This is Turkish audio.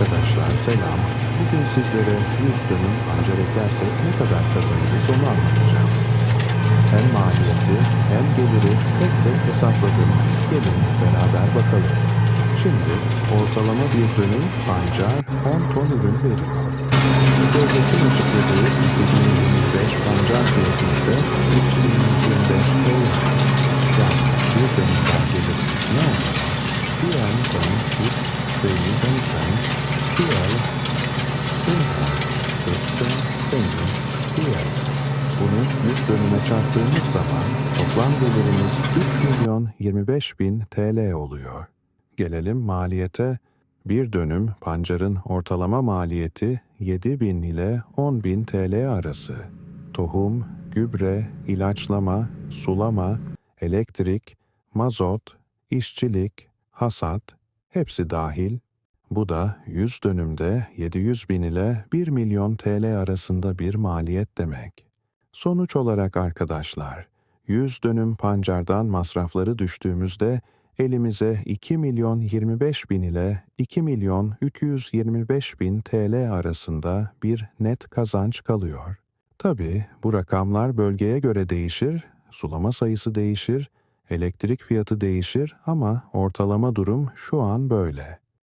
Arkadaşlar selam. Bugün sizlere 100 dönüm pancar ekersek ne kadar kazanırız onu anlatacağım. Hem maliyeti hem geliri tek tek hesapladım. Gelin beraber bakalım. Şimdi ortalama bir dönüm pancar 10 ton ürün veriyor. Devletin açıkladığı 2025 pancar fiyatı ise 3125 TL. Yani bir dönümden gelirimiz Diğer. Bunu 100 dönüme çarptığımız zaman toplam gelirimiz 3 milyon 25 bin TL oluyor. Gelelim maliyete. Bir dönüm pancarın ortalama maliyeti 7 bin ile 10 bin TL arası. Tohum, gübre, ilaçlama, sulama, elektrik, mazot, işçilik, hasat hepsi dahil. Bu da 100 dönümde 700 bin ile 1 milyon TL arasında bir maliyet demek. Sonuç olarak arkadaşlar, 100 dönüm pancardan masrafları düştüğümüzde elimize 2 milyon 25 bin ile 2 milyon 325 bin TL arasında bir net kazanç kalıyor. Tabi bu rakamlar bölgeye göre değişir, sulama sayısı değişir, elektrik fiyatı değişir ama ortalama durum şu an böyle.